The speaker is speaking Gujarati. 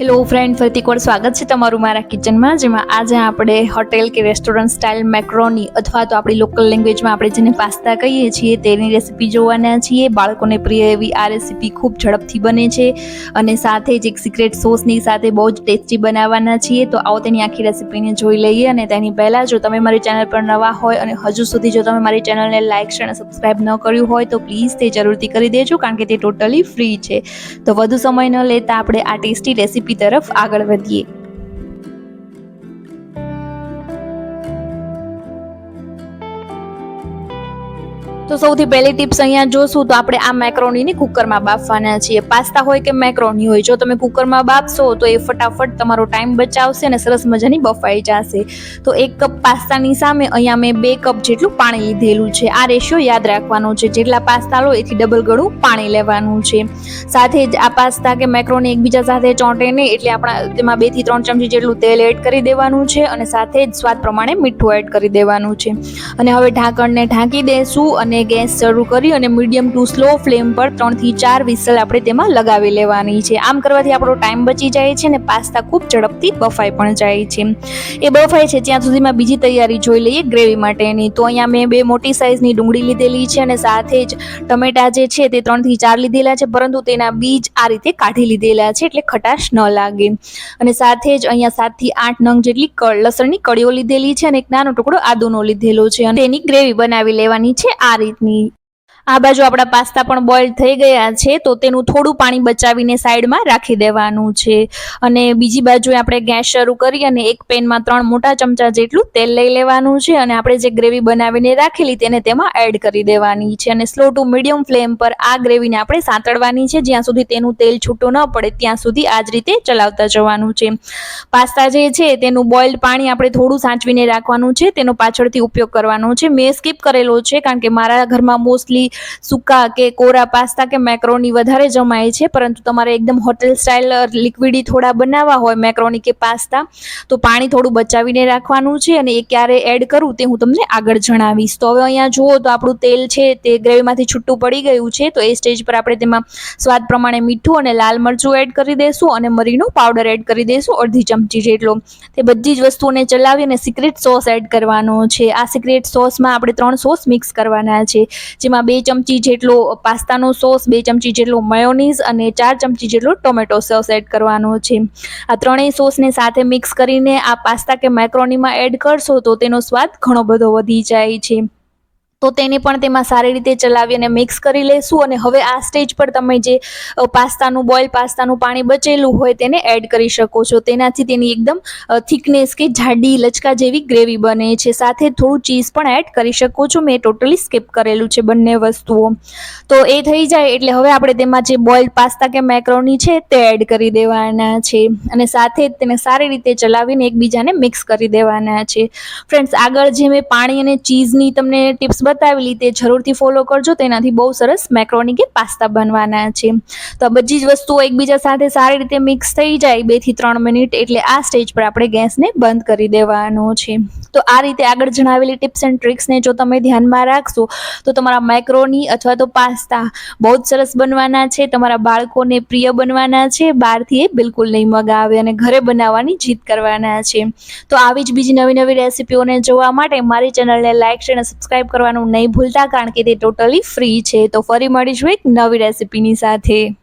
હેલો ફ્રેન્ડ ફરીથી એકવાર સ્વાગત છે તમારું મારા કિચનમાં જેમાં આજે આપણે હોટેલ કે રેસ્ટોરન્ટ સ્ટાઇલ મેક્રોની અથવા તો આપણી લોકલ લેંગ્વેજમાં આપણે જેને પાસ્તા કહીએ છીએ, તેની રેસીપી જોવાના છીએ. બાળકોને પ્રિય એવી આ રેસીપી ખૂબ ઝડપથી બને છે અને સાથે જ એક સિક્રેટ સોસની સાથે બહુ જ ટેસ્ટી બનાવવાના છીએ. તો આવો તેની આખી રેસીપીને જોઈ લઈએ અને તેની પહેલાં જો તમે મારી ચેનલ પર નવા હોય અને હજુ સુધી જો તમે મારી ચેનલને લાઇક શેર અને સબસ્ક્રાઇબ ન કર્યું હોય, તો પ્લીઝ તે જરૂરથી કરી દેજો, કારણ કે તે ટોટલી ફ્રી છે. તો વધુ સમય ન લેતા આપણે આ ટેસ્ટી રેસીપી તરફ આગળ વધીએ. તો સૌથી પહેલી ટિપ્સ અહીંયા જોશું તો આપણે આ મેક્રોનીને કુકરમાં બાફવાના છીએ. પાસ્તા હોય કે મેક્રોની હોય, જો તમે કુકરમાં બાફશો તો એ ફટાફટ તમારો ટાઈમ બચાવશે અને સરસ મજાની બફાઈ જશે. તો એક કપ પાસ્તાની સામે અહીંયા મેં બે કપ જેટલું પાણી લીધેલું છે. આ રેશિયો યાદ રાખવાનો છે. જેટલા પાસ્તા લો એથી ડબલ ગણું પાણી લેવાનું છે. સાથે જ આ પાસ્તા કે મેક્રોની એકબીજા સાથે ચોંટે નહીં એટલે આપણા તેમાં બેથી ત્રણ ચમચી જેટલું તેલ એડ કરી દેવાનું છે અને સાથે જ સ્વાદ પ્રમાણે મીઠું એડ કરી દેવાનું છે. અને હવે ઢાંકણને ઢાંકી દેશું અને ગેસ શરૂ કરી અને મીડિયમ ટુ સ્લો ફ્લેમ પર ત્રણથી ચાર વિસલ આપણે તેમાં લગાવી લેવાની છે. આમ કરવાથી આપણો ટાઈમ બચી જાય છે અને પાસ્તા ખૂબ ઝડપથી બફાઈ પણ જાય છે. એ બફાય છે ત્યાં સુધીમાં બીજી તૈયારી જોઈ લઈએ ગ્રેવી માટેની. તો અહીંયા મેં બે મોટી સાઇઝની ડુંગળી લીધેલી છે અને સાથે જ ટમેટા જે છે તે ત્રણથી ચાર લીધેલા છે, પરંતુ તેના બીજ આ રીતે કાઢી લીધેલા છે એટલે ખટાશ ન લાગે. અને સાથે જ અહીંયા સાતથી આઠ નંગ જેટલી લસણની કળીઓ લીધેલી છે અને એક નાનો ટુકડો આદુનો લીધેલો છે અને તેની ગ્રેવી બનાવી લેવાની છે આ completely આ બાજુ આપણા પાસ્તા પણ બોઇલ થઈ ગયા છે, તો તેનું થોડું પાણી બચાવીને સાઈડમાં રાખી દેવાનું છે. અને બીજી બાજુએ આપણે ગેસ શરૂ કરી અને એક પેનમાં ત્રણ મોટા ચમચા જેટલું તેલ લઈ લેવાનું છે અને આપણે જે ગ્રેવી બનાવીને રાખેલી તેને તેમાં એડ કરી દેવાની છે. અને સ્લો ટુ મીડિયમ ફ્લેમ પર આ ગ્રેવીને આપણે સાંતળવાની છે, જ્યાં સુધી તેનું તેલ છૂટું ન પડે, ત્યાં સુધી આ જ રીતે ચલાવતા જવાનું છે. પાસ્તા જે છે, તેનું બોઇલ્ડ પાણી આપણે થોડું સાચવીને રાખવાનું છે, તેનો પાછળથી ઉપયોગ કરવાનો છે. મેં સ્કીપ કરેલો છે, કારણ કે મારા ઘરમાં મોસ્ટલી સૂકા કે કોરા પાસ્તા કે મેક્રોની વધારે જમાય છે, પરંતુ તમારે એકદમ હોટેલ સ્ટાઇલ લિક્વિડી થોડા બનાવવા હોય મેક્રોની કે પાસ્તા, તો પાણી થોડું બચાવીને રાખવાનું છે અને એ ક્યારે એડ કરું તે હું તમને આગળ જણાવીશ. તો હવે અહીંયા જુઓ તો આપણું તેલ છે તે ગ્રેવીમાંથી છૂટું પડી ગયું છે, તો એ સ્ટેજ પર આપણે તેમાં સ્વાદ પ્રમાણે મીઠું અને લાલ મરચું એડ કરી દઈશું અને મરીનો પાવડર એડ કરી દઈશું અડધી ચમચી જેટલો. તે બધી જ વસ્તુઓને ચલાવી અને સિક્રેટ સોસ એડ કરવાનો છે. આ સિક્રેટ સોસમાં આપણે ત્રણ સોસ મિક્સ કરવાના છે, જેમાં બે ચમચી જેટલો પાસ્તાનો સોસ, બે ચમચી જેટલો મયોનીઝ અને ચાર ચમચી જેટલો ટોમેટો સોસ એડ કરવાનો છે. આ ત્રણેય સોસને સાથે મિક્સ કરીને આ પાસ્તા કે મેક્રોનીમાં એડ કરશો તો તેનો સ્વાદ ઘણો બધો વધી જાય છે. તો તેને પણ તેમાં સારી રીતે ચલાવી અને મિક્સ કરી લેશું અને હવે આ સ્ટેજ પર તમે જે પાસ્તાનું બોઇલ પાસ્તાનું પાણી બચેલું હોય તેને એડ કરી શકો છો. તેનાથી તેની એકદમ થિકનેસ કે જાડી લચકા જેવી ગ્રેવી બને છે. સાથે થોડું ચીઝ પણ એડ કરી શકો છો. મેં ટોટલી સ્કીપ કરેલું છે બંને વસ્તુઓ. તો એ થઈ જાય એટલે હવે આપણે તેમાં જે બોઇલ્ડ પાસ્તા કે મેક્રોની છે તે એડ કરી દેવાના છે. અને સાથે તેને સારી રીતે ચલાવીને એકબીજાને મિક્સ કરી દેવાના છે. ફ્રેન્ડ્સ આગળ જે મેં પાણી અને ચીઝની તમને ટિપ્સ બતાવેલી તે જરૂરથી ફોલો કરજો. તેનાથી બહુ સરસ મેક્રોની કે પાસ્તા બનવાના છે. તો આ બધી જ વસ્તુઓ એકબીજા સાથે સારી રીતે મિક્સ થઈ જાય બેથી ત્રણ મિનિટ એટલે આ સ્ટેજ પર આપણે ગેસને બંધ કરી દેવાનો છે. તો આ રીતે આગળ જણાવેલી ટિપ્સ એન્ડ ટ્રિક્સને જો તમે ધ્યાનમાં રાખશો, તો તમારા મેક્રોની અથવા તો પાસ્તા બહુ જ સરસ બનવાના છે. તમારા બાળકોને પ્રિય બનવાના છે. બહારથી એ બિલકુલ નહીં મગાવે અને ઘરે બનાવવાની જીદ કરવાના છે. તો આવી જ બીજી નવી નવી રેસીપીઓને જોવા માટે મારી ચેનલને લાઇક શેર અને સબસ્ક્રાઇબ કરવાનું નહીં ભૂલતા, કારણ કે તે ટોટલી ફ્રી છે. તો ફરી મળીશું એક નવી રેસીપીની સાથે.